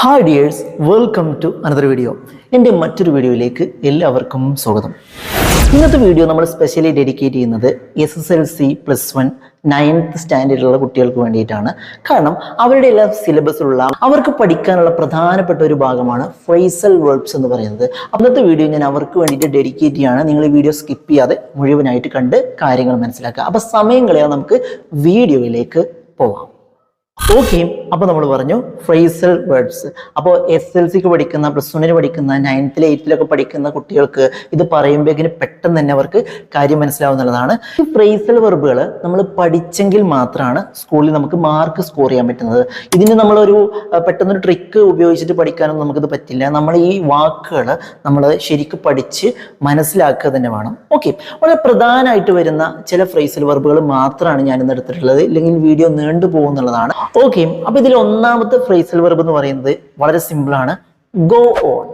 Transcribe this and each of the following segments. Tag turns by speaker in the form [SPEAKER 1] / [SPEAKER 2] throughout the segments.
[SPEAKER 1] Hi dears welcome to another video എന്റെ മറ്റൊരു വീഡിയോയിലേക്ക് എല്ലാവർക്കും സ്വാഗതം. ഇന്നത്തെ വീഡിയോ നമ്മൾ സ്പെഷ്യലി ഡെഡിക്കേറ്റ് ചെയ്യുന്നത് S S L C plus one ninth സ്റ്റാൻഡേർഡിലുള്ള കുട്ടികൾക്ക് വേണ്ടിയിട്ടാണ്. കാരണം അവരുടെ എല്ലാ സിലബസിലുള്ള അവർക്ക് പഠിക്കാനുള്ള പ്രധാനപ്പെട്ട ഒരു ഭാഗമാണ് ഫ്രൈസൽ വേർബ്സ് എന്ന് പറയുന്നത്. അന്നത്തെ വീഡിയോ ഞാൻ അവർക്ക് വേണ്ടിയിട്ട് ഡെഡിക്കേറ്റ് ചെയ്യാണ്. നിങ്ങൾ ഈ വീഡിയോ സ്കിപ്പ് ചെയ്യാതെ മുഴുവനായിട്ട് കണ്ട് കാര്യങ്ങൾ മനസ്സിലാക്കുക. അപ്പോൾ സമയം കളയാതെ നമുക്ക് വീഡിയോയിലേക്ക് പോവാം. ഓക്കെ അപ്പോൾ നമ്മൾ പറഞ്ഞു ഫ്രേസൽ വേർഡ്സ് അപ്പോൾ എസ് എൽ സിക്ക് പഠിക്കുന്ന പ്ലസ് വണ്ണിന് പഠിക്കുന്ന നയൻത്തിൽ എയ്ത്തിലൊക്കെ പഠിക്കുന്ന കുട്ടികൾക്ക് ഇത് പറയുമ്പോഴേക്കിന് പെട്ടെന്ന് തന്നെ അവർക്ക് കാര്യം മനസ്സിലാവുന്നുള്ളതാണ് ഈ ഫ്രേസൽ വെർബുകൾ നമ്മൾ പഠിച്ചെങ്കിൽ മാത്രമാണ് സ്കൂളിൽ നമുക്ക് മാർക്ക് സ്കോർ ചെയ്യാൻ പറ്റുന്നത്. ഇതിന് നമ്മളൊരു പെട്ടെന്നൊരു ട്രിക്ക് ഉപയോഗിച്ചിട്ട് പഠിക്കാനൊന്നും നമുക്കിത് പറ്റില്ല. നമ്മൾ ഈ വാക്കുകൾ നമ്മൾ ശരിക്കും പഠിച്ച് മനസ്സിലാക്കുക തന്നെ വേണം. ഓക്കെ വളരെ പ്രധാനമായിട്ട് വരുന്ന ചില ഫ്രേസൽ വെർബുകൾ മാത്രമാണ് ഞാൻ എടുത്തിട്ടുള്ളത്. ഇല്ലെങ്കിൽ വീഡിയോ നീണ്ടു പോകുന്നുള്ളതാണ് ഓക്കെ അപ്പൊ ഇതിൽ ഒന്നാമത്തെ ഫ്രേസൽ വെർബ് എന്ന് പറയുന്നത് വളരെ സിമ്പിൾ ആണ്. ഗോ ഓൺ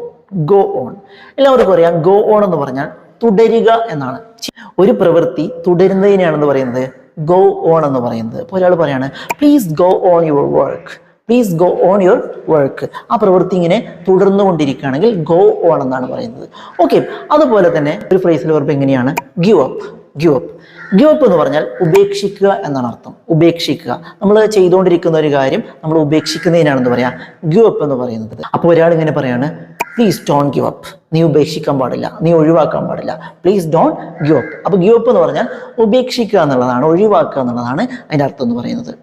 [SPEAKER 1] ഗോ ഓൺ എല്ലാവർക്കും അറിയാം ഗോ ഓൺ എന്ന് പറഞ്ഞാൽ തുടരുക എന്നാണ്. ഒരു പ്രവൃത്തി തുടരുന്നതിനെയാണെന്ന് പറയുന്നത് ഗോ ഓൺ എന്ന് പറയുന്നത്. അപ്പോൾ ഒരാൾ പറയാണ് please go on your work please go on your work ആ പ്രവൃത്തി ഇങ്ങനെ തുടർന്നു കൊണ്ടിരിക്കുകയാണെങ്കിൽ ഗോ ഓൺ എന്നാണ് പറയുന്നത്. ഓക്കെ അതുപോലെ തന്നെ ഒരു ഫ്രേസിൽ വെർബ് എങ്ങനെയാണ്? Give up give up give up എന്ന് പറഞ്ഞാൽ ഉപേക്ഷിക്കുക എന്നാണ് അർത്ഥം. ഉപേക്ഷിക്കുക. നമ്മൾ ചെയ്തുകൊണ്ടിരിക്കുന്ന ഒരു കാര്യം നമ്മൾ ഉപേക്ഷിക്കുന്നതിനാണെന്ന് പറയാം. ഗിവ് അപ്പ് എന്ന് പറയുന്നത്. അപ്പോൾ ഒരാൾ ഇങ്ങനെ പറയാണ് പ്ലീസ് ഡോൺ ഗിവ് അപ്പ് നീ ഉപേക്ഷിക്കാൻ പാടില്ല. നീ ഒഴിവാക്കാൻ പാടില്ല. പ്ലീസ് ഡോൺ ഗിവ് അപ്പ് അപ്പോൾ ഗിവ് അപ്പ് എന്ന് പറഞ്ഞാൽ ഉപേക്ഷിക്കുക എന്നുള്ളതാണ് ഒഴിവാക്കുക എന്നുള്ളതാണ് അതിന്റെ അർത്ഥം എന്ന് പറയുന്നത്.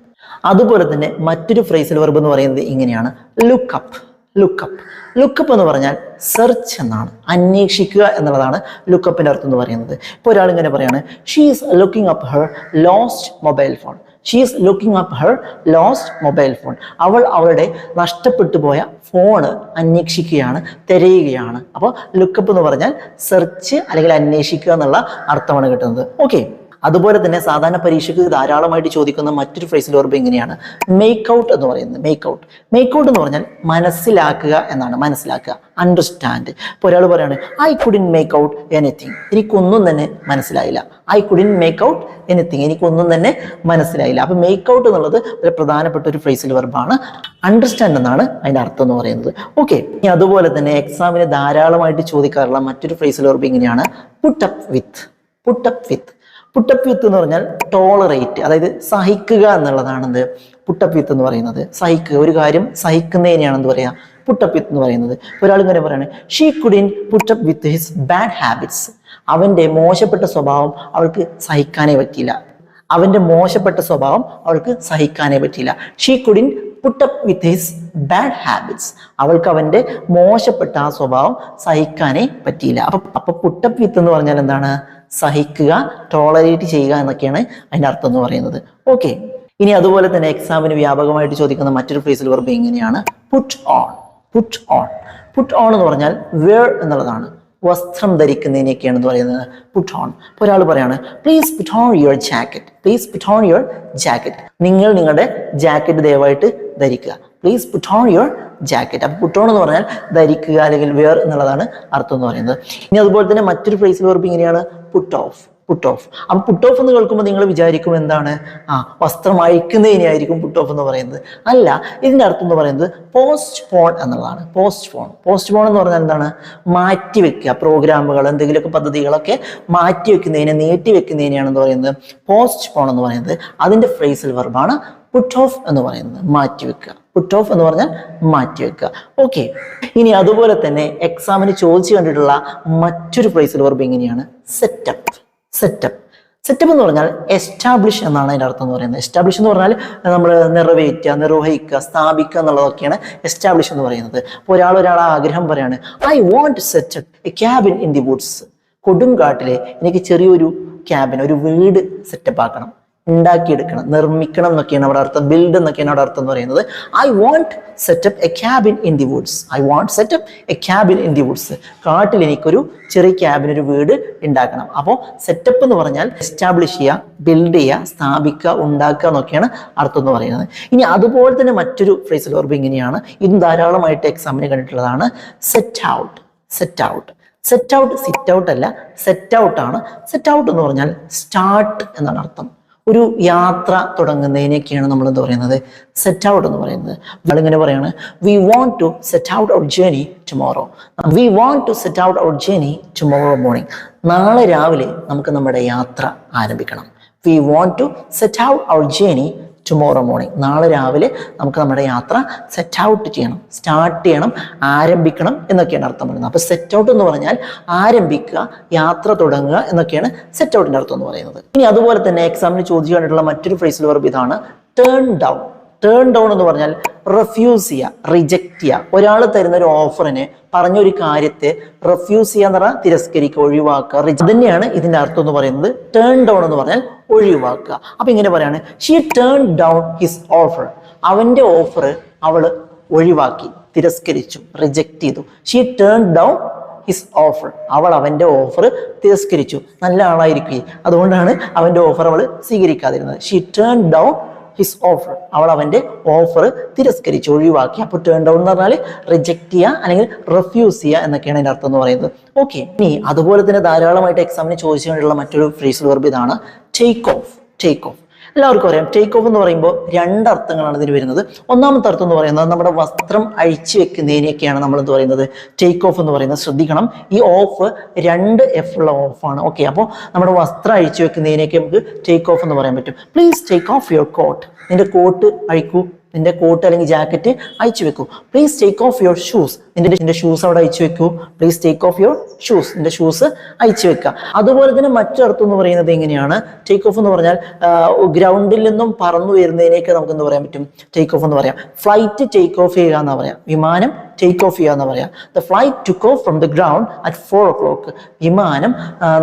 [SPEAKER 1] അതുപോലെ തന്നെ മറ്റൊരു ഫ്രേസൽ വെർബ് എന്ന് പറയുന്നത് ഇങ്ങനെയാണ് ലുക്കപ്പ് ലുക്കപ്പ്. ലുക്കപ്പ് എന്ന് പറഞ്ഞാൽ സെർച്ച് എന്നാണ്. അന്വേഷിക്കുക എന്നുള്ളതാണ് ലുക്കപ്പിന്റെ അർത്ഥം എന്ന് പറയുന്നത്. ഇപ്പോൾ ഒരാൾ ഇങ്ങനെ പറയാണ് she is looking up her lost mobile phone she is looking up her lost mobile phone അവൾ അവളുടെ നഷ്ടപ്പെട്ടു പോയ ഫോണ് അന്വേഷിക്കുകയാണ് തിരയുകയാണ്. അപ്പോൾ ലുക്കപ്പ് എന്ന് പറഞ്ഞാൽ സെർച്ച് അല്ലെങ്കിൽ അന്വേഷിക്കുക എന്നുള്ള അർത്ഥമാണ് കിട്ടുന്നത്. ഓക്കെ അതുപോലെ തന്നെ സാധാരണ പരീക്ഷയ്ക്ക് ധാരാളമായിട്ട് ചോദിക്കുന്ന മറ്റൊരു ഫ്രേസിൽ ഓർമ്മ എങ്ങനെയാണ് മേക്ക് ഔട്ട് എന്ന് പറയുന്നത്. മേക്ക് ഔട്ട് മേക്ക് ഔട്ട് എന്ന് പറഞ്ഞാൽ മനസ്സിലാക്കുക എന്നാണ്. മനസ്സിലാക്കുക. അണ്ടർസ്റ്റാൻഡ് ഇപ്പോൾ ഒരാൾ പറയാണ് I couldn't make out anything എനിക്കൊന്നും തന്നെ മനസ്സിലായില്ല. I couldn't make out anything എനിക്കൊന്നും തന്നെ മനസ്സിലായില്ല. അപ്പോൾ മേക്ക് ഔട്ട് എന്നുള്ളത് ഒരു പ്രധാനപ്പെട്ട ഒരു ഫ്രേസിൽ വെർബാണ് അണ്ടർസ്റ്റാൻഡ് എന്നാണ് അതിന്റെ അർത്ഥം എന്ന് പറയുന്നത്. ഓക്കെ ഇനി അതുപോലെ തന്നെ എക്സാമിന് ധാരാളമായിട്ട് ചോദിക്കാറുള്ള മറ്റൊരു ഫ്രേസിൽ വെർബ് ഇങ്ങനെയാണ്. Put up with put up with put up with എന്ന് പറഞ്ഞാൽ ടോളറേറ്റ് അതായത് സഹിക്കുക എന്നുള്ളതാണ് എന്ത് പുട്ടപ്പ് വിത്ത് എന്ന് പറയുന്നത്. സഹിക്കുക. ഒരു കാര്യം സഹിക്കുന്നതിനെയാണ് എന്ത് പറയാ. പുട്ടപ്പ് വിത്ത് എന്ന് പറയുന്നത്. ഒരാൾ ഇങ്ങനെ പറയാണ് she couldn't put up with his bad habits അവന്റെ മോശപ്പെട്ട സ്വഭാവം അവൾക്ക് സഹിക്കാനേ പറ്റിയില്ല. അവന്റെ മോശപ്പെട്ട സ്വഭാവം അവൾക്ക് സഹിക്കാനേ പറ്റിയില്ല. She couldn't put up with his bad habits അവൾക്ക് അവന്റെ മോശപ്പെട്ട ആ സ്വഭാവം സഹിക്കാനേ പറ്റിയില്ല. അപ്പൊ അപ്പൊ പുട്ടപ്പ് വിത്ത് എന്ന് പറഞ്ഞാൽ എന്താണ്? സഹിക്കുക ടോളറേറ്റ് ചെയ്യുക എന്നൊക്കെയാണ് അതിന്റെ അർത്ഥം എന്ന് പറയുന്നത്. ഓക്കെ ഇനി അതുപോലെ തന്നെ എക്സാമിന് വ്യാപകമായിട്ട് ചോദിക്കുന്ന മറ്റൊരു ഫ്രേസിൽ വെർബ് എങ്ങനെയാണ് put on put on put on എന്ന് പറഞ്ഞാൽ വേർ എന്നുള്ളതാണ്. വസ്ത്രം ധരിക്കുന്നതിനെയൊക്കെയാണ് എന്ന് പറയുന്നത് പുട്ട് ഓൺ ഒരാൾ പറയാണ് please put on your jacket please put on your jacket നിങ്ങൾ നിങ്ങളുടെ ജാക്കറ്റ് ദയവായിട്ട് ധരിക്കുക. Please put on your jacket അപ്പോൾ പുട്ടോൺ എന്ന് പറഞ്ഞാൽ ധരിക്കുക അല്ലെങ്കിൽ വെയർ എന്നുള്ളതാണ് അർത്ഥം എന്ന് പറയുന്നത്. ഇനി അതുപോലെ തന്നെ മറ്റൊരു ഫ്രേസിൽ വെറുപ്പ് ഇങ്ങനെയാണ് പുട്ട് ഓഫ് പുട്ട് ഓഫ് അപ്പം പുട്ട് ഓഫ് എന്ന് കേൾക്കുമ്പോൾ നിങ്ങൾ വിചാരിക്കും എന്താണ്? ആ വസ്ത്രം അഴിക്കുന്നതിനെയായിരിക്കും പുട്ട് ഓഫ് എന്ന് പറയുന്നത്. അല്ല ഇതിന്റെ അർത്ഥം എന്ന് പറയുന്നത് പോസ്റ്റ് ഫോൺ എന്നുള്ളതാണ്. പോസ്റ്റ് ഫോൺ പോസ്റ്റ് ഫോൺ എന്ന് പറഞ്ഞാൽ എന്താണ്? മാറ്റി വെക്കുക. പ്രോഗ്രാമുകൾ എന്തെങ്കിലുമൊക്കെ പദ്ധതികളൊക്കെ മാറ്റി വെക്കുന്നതിനെ നീട്ടി വെക്കുന്നതിനെയാണെന്ന് പറയുന്നത്. പോസ്റ്റ് ഫോൺ എന്ന് പറയുന്നത് അതിന്റെ ഫ്രേസിൽ വെർബാണ് പുട്ട് ഓഫ് എന്ന് പറയുന്നത്. മാറ്റി വെക്കുക. പുട്ട് ഓഫ് എന്ന് പറഞ്ഞാൽ മാറ്റി വെക്കുക. ഓക്കെ ഇനി അതുപോലെ തന്നെ എക്സാമിന് ചോദിച്ചു കണ്ടിട്ടുള്ള മറ്റൊരു ഫ്രേസിൽ വെർബ് എങ്ങനെയാണ് set up set up set up എന്ന് പറഞ്ഞാൽ എസ്റ്റാബ്ലിഷ് എന്നാണ് അതിന്റെ അർത്ഥം എന്ന് പറയുന്നത്. എസ്റ്റാബ്ലിഷ് എന്ന് പറഞ്ഞാൽ നമ്മൾ നിറവേറ്റുക നിർവഹിക്കുക സ്ഥാപിക്കുക എന്നുള്ളതൊക്കെയാണ് എസ്റ്റാബ്ലിഷ് എന്ന് പറയുന്നത്. അപ്പോൾ ഒരാൾ ഒരാൾ ആഗ്രഹം പറയാണ് I want set up a cabin in the woods കൊടുങ്കാട്ടിലെ എനിക്ക് ചെറിയൊരു ക്യാബിൻ ഒരു വീട് സെറ്റപ്പ് ആക്കണം. ഉണ്ടാക്കിയെടുക്കണം നിർമ്മിക്കണം എന്നൊക്കെയാണ് അവിടെ അർത്ഥം ബിൽഡ് എന്നൊക്കെയാണ് അവിടെ അർത്ഥം എന്ന് പറയുന്നത്. I want set up a cabin in the woods I want set up a cabin in the woods കാട്ടിൽ എനിക്കൊരു ചെറിയ ക്യാബിൻ ഒരു വീട് ഉണ്ടാക്കണം. അപ്പോൾ സെറ്റപ്പ് എന്ന് പറഞ്ഞാൽ എസ്റ്റാബ്ലിഷ് ചെയ്യുക ബിൽഡ് ചെയ്യുക സ്ഥാപിക്കുക ഉണ്ടാക്കുക എന്നൊക്കെയാണ് അർത്ഥം എന്ന് പറയുന്നത്. ഇനി അതുപോലെ തന്നെ മറ്റൊരു ഫ്രേസൽ ഓർബ് ഇങ്ങനെയാണ്. ഇതും ധാരാളമായിട്ട് എക്സാമിന് കണ്ടിട്ടുള്ളതാണ്. Set out set out set out sit out അല്ല സെറ്റ് ഔട്ട് ആണ്. സെറ്റ് ഔട്ട് എന്ന് പറഞ്ഞാൽ സ്റ്റാർട്ട് എന്നാണ് അർത്ഥം. ഒരു യാത്ര തുടങ്ങുന്നതിനൊക്കെയാണ് നമ്മൾ എന്താ പറയുന്നത്? സെറ്റ് ഔട്ട് എന്ന് പറയുന്നത്. നമ്മളിങ്ങനെ പറയാണ് we want to set out out journey tomorrow we want to set out out journey tomorrow morning നാളെ രാവിലെ നമുക്ക് നമ്മുടെ യാത്ര ആരംഭിക്കണം. We want to set out out journey tomorrow morning നാളെ രാവിലെ നമുക്ക് നമ്മുടെ യാത്ര സെറ്റ് ഔട്ട് ചെയ്യണം. സ്റ്റാർട്ട് ചെയ്യണം ആരംഭിക്കണം എന്നൊക്കെയാണ് അർത്ഥം പറയുന്നത്. അപ്പോൾ സെറ്റ് ഔട്ട് എന്ന് പറഞ്ഞാൽ ആരംഭിക്കുക യാത്ര തുടങ്ങുക എന്നൊക്കെയാണ് സെറ്റ് ഔട്ടിന്റെ അർത്ഥം എന്ന് പറയുന്നത്. ഇനി അതുപോലെ തന്നെ എക്സാമിന് ചോദിച്ചു കണ്ടിട്ടുള്ള മറ്റൊരു ഫ്രേസിൽ വെർബ് ഇതാണ് ടേൺ ഡൗൺ ടേൺ ഡൗൺ എന്ന് പറഞ്ഞാൽ റെഫ്യൂസ് ചെയ്യുക റിജക്റ്റ് ചെയ്യുക ഒരാൾ തരുന്ന ഒരു ഓഫറിനെ പറഞ്ഞൊരു കാര്യത്തെ റെഫ്യൂസ് ചെയ്യുക എന്ന് പറഞ്ഞാൽ തിരസ്കരിക്കുക ഒഴിവാക്കുക. റിജക്ട് തന്നെയാണ് ഇതിന്റെ അർത്ഥം എന്ന് പറയുന്നത്. ടേൺ ഡൗൺ എന്ന് പറഞ്ഞാൽ ഒഴിവാക്കുക. അപ്പൊ ഇങ്ങനെ പറയാണ് she turn down his offer അവന്റെ ഓഫർ അവൾ ഒഴിവാക്കി തിരസ്കരിച്ചു റിജക്റ്റ് ചെയ്തു. She turn down his offer അവൾ അവന്റെ ഓഫർ തിരസ്കരിച്ചു. നല്ല ആളായിരിക്കുകയും. അതുകൊണ്ടാണ് അവന്റെ ഓഫർ അവൾ സ്വീകരിക്കാതിരുന്നത്. She turn down his offer അവൾ അവന്റെ ഓഫർ തിരസ്കരിച്ച് ഒഴിവാക്കി. അപ്പോൾ ടേൺ ഡൗൺ എന്ന് പറഞ്ഞാൽ റിജക്റ്റ് ചെയ്യുക അല്ലെങ്കിൽ റെഫ്യൂസ് ചെയ്യുക എന്നൊക്കെയാണ് അതിന്റെ അർത്ഥം എന്ന് പറയുന്നത്. ഓക്കെ ഇനി അതുപോലെ തന്നെ ധാരാളമായിട്ട് എക്സാമിന് ചോദിച്ചു ചോദിച്ചുകൊണ്ടുള്ള മറ്റൊരു ഫ്രീസ് വെർബ് ഇതാണ് ടേക്ക് ഓഫ് ടേക്ക് ഓഫ് എല്ലാവർക്കും അറിയാം. ടേക്ക് ഓഫ് എന്ന് പറയുമ്പോൾ രണ്ട് അർത്ഥങ്ങളാണ് ഇതിന് വരുന്നത്. ഒന്നാമത്തെ അർത്ഥം എന്ന് പറയുന്നത് നമ്മുടെ വസ്ത്രം അഴിച്ചു വെക്കുന്നതിനെയൊക്കെയാണ് നമ്മൾ എന്ത് പറയുന്നത്? ടേക്ക് ഓഫ് എന്ന് പറയുന്നത്. ശ്രദ്ധിക്കണം. ഈ ഓഫ് രണ്ട് എഫ് ഉള്ള ഓഫാണ് ഓക്കെ അപ്പോൾ നമ്മുടെ വസ്ത്രം അഴിച്ചു വെക്കുന്നതിനെയൊക്കെ നമുക്ക് ടേക്ക് ഓഫ് എന്ന് പറയാൻ പറ്റും. Please take off your coat നിന്റെ കോട്ട് അഴിക്കൂ. നിന്റെ കോട്ട് അല്ലെങ്കിൽ ജാക്കറ്റ് അയച്ചു വെക്കൂ. Please take off your shoes നിന്റെ നിന്റെ ഷൂസ് അവിടെ അയച്ചു വെക്കൂ. Please take off your shoes നിന്റെ ഷൂസ് അയച്ചു വെക്കുക. അതുപോലെ തന്നെ മറ്റൊരർത്ഥം എന്ന് പറയുന്നത് എങ്ങനെയാണ്? ടേക്ക് ഓഫ് എന്ന് പറഞ്ഞാൽ ഗ്രൗണ്ടിൽ നിന്നും പറന്നു വരുന്നതിനേക്ക് നമുക്ക് എന്ത് പറയാൻ പറ്റും? ടേക്ക് ഓഫ് എന്ന് പറയാം. ഫ്ലൈറ്റ് ടേക്ക് ഓഫ് ചെയ്യുക എന്ന് പറയാം. വിമാനം ടേക്ക് ഓഫ് ചെയ്യുക എന്ന് പറയാം. The flight took off from the ground at four o'clock വിമാനം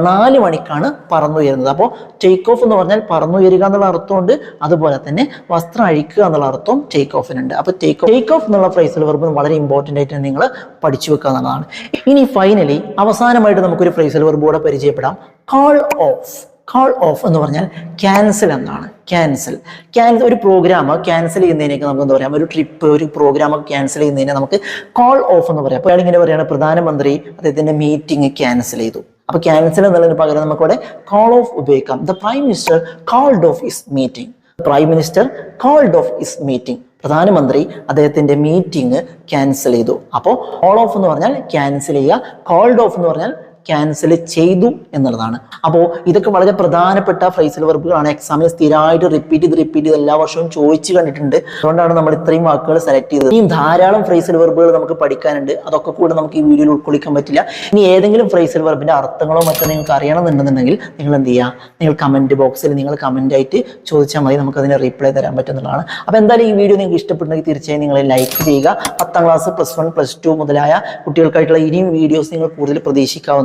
[SPEAKER 1] നാല് മണിക്കാണ് പറന്നുയരുന്നത്. അപ്പോൾ ടേക്ക് ഓഫ് എന്ന് പറഞ്ഞാൽ പറന്നുയരുക എന്നുള്ള അർത്ഥമുണ്ട്. അതുപോലെ തന്നെ വസ്ത്രം അഴിക്കുക എന്നുള്ള അർത്ഥം ടേക്ക് ഓഫിനുണ്ട് അപ്പോൾ ടേക്ക് ഓഫ് ടേക്ക് ഓഫ് എന്നുള്ള ഫ്രൈസിൽ വെർബ് വളരെ ഇമ്പോർട്ടന്റ് ആയിട്ട് നിങ്ങൾ പഠിച്ചു വെക്കുക എന്നുള്ളതാണ്. ഇനി ഫൈനലി അവസാനമായിട്ട് നമുക്കൊരു ഫ്രൈസൽ വെർബ് കൂടെ പരിചയപ്പെടാം. കോൾ ഓഫ് കോൾ ഓഫ് എന്ന് പറഞ്ഞാൽ ക്യാൻസൽ എന്നാണ്. ക്യാൻസൽ ക്യാൻസൽ ഒരു പ്രോഗ്രാം ക്യാൻസൽ ചെയ്യുന്നതിനൊക്കെ നമുക്ക് എന്താ പറയാം ഒരു ട്രിപ്പ് ഒരു പ്രോഗ്രാം ക്യാൻസൽ ചെയ്യുന്നതിനെ നമുക്ക് കോൾ ഓഫ് എന്ന് പറയാം. അപ്പോൾ ഇങ്ങനെ പറയുകയാണ് പ്രധാനമന്ത്രി അദ്ദേഹത്തിന്റെ മീറ്റിംഗ് ക്യാൻസൽ ചെയ്തു. അപ്പൊ ക്യാൻസൽ എന്നുള്ളതിന് പകരം നമുക്കിവിടെ കോൾ ഓഫ് ഉപയോഗിക്കാം. The prime minister called off his meeting prime minister called off his meeting പ്രധാനമന്ത്രി അദ്ദേഹത്തിന്റെ മീറ്റിംഗ് ക്യാൻസൽ ചെയ്തു. അപ്പോൾ കോൾ ഓഫ് എന്ന് പറഞ്ഞാൽ ക്യാൻസൽ ചെയ്യുക കോൾഡ് ഓഫ് എന്ന് പറഞ്ഞാൽ ക്യാൻസൽ ചെയ്തു എന്നുള്ളതാണ്. അപ്പോൾ ഇതൊക്കെ വളരെ പ്രധാനപ്പെട്ട ഫ്രൈസൽ വെർബുകളാണ് എക്സാമിൽ സ്ഥിരമായിട്ട് റിപ്പീറ്റ് ചെയ്ത് റിപ്പീറ്റ് ചെയ്ത് എല്ലാ വർഷവും ചോദിച്ചു കണ്ടിട്ടുണ്ട്. അതുകൊണ്ടാണ് നമ്മൾ ഇത്രയും വാക്കുകൾ സെലക്ട് ചെയ്തത്. ഇനിയും ധാരാളം ഫ്രൈസൽ വർബുകൾ നമുക്ക് പഠിക്കാനുണ്ട്. അതൊക്കെ കൂടെ നമുക്ക് ഈ വീഡിയോയിൽ ഉൾക്കൊള്ളിക്കാൻ പറ്റില്ല. ഇനി ഏതെങ്കിലും ഫ്രൈസൽ വെർബിന്റെ അർത്ഥങ്ങളോ മറ്റോ നിങ്ങൾക്ക് അറിയണമെന്നുണ്ടെന്നുണ്ടെങ്കിൽ നിങ്ങൾ എന്ത് ചെയ്യുക നിങ്ങൾ കമന്റ് ബോക്സിൽ നിങ്ങൾ കമന്റ് ആയിട്ട് ചോദിച്ചാൽ മതി. നമുക്ക് അതിന് റീപ്ലൈ തരാൻ പറ്റുന്നതാണ്. അപ്പോൾ എന്തായാലും ഈ വീഡിയോ നിങ്ങൾക്ക് ഇഷ്ടപ്പെടുന്നെങ്കിൽ തീർച്ചയായും നിങ്ങൾ ലൈക്ക് ചെയ്യുക. പത്താം class plus one plus two മുതലായ കുട്ടികൾക്കായിട്ടുള്ള ഇനിയും വീഡിയോസ് നിങ്ങൾ കൂടുതൽ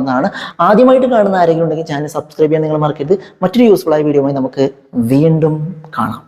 [SPEAKER 1] പ്രതീക്ഷിക്കാവുന്നതാണ് ആദ്യമായിട്ട് കാണുന്ന ആരെങ്കിലും ഉണ്ടെങ്കിൽ ചാനൽ സബ്സ്ക്രൈബ് ചെയ്യാൻ നിങ്ങൾ മറക്കരുത്. മറ്റൊരു യൂസ്ഫുൾ ആയ വീഡിയോ നമുക്ക് വീണ്ടും കാണാം.